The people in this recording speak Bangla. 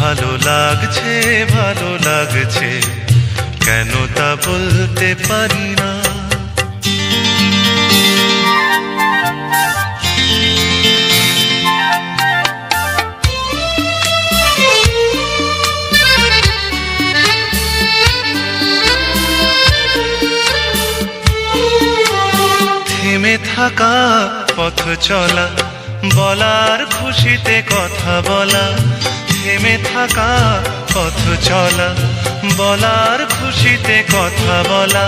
ভালো লাগছে ভালো লাগছে। কেন তা বলতে পারি না। থেমে থাকা, পথ চলা, বলার খুশিতে কথা বলা থেমে থাকা পথ চলা বলার খুশিতে কথা বলা।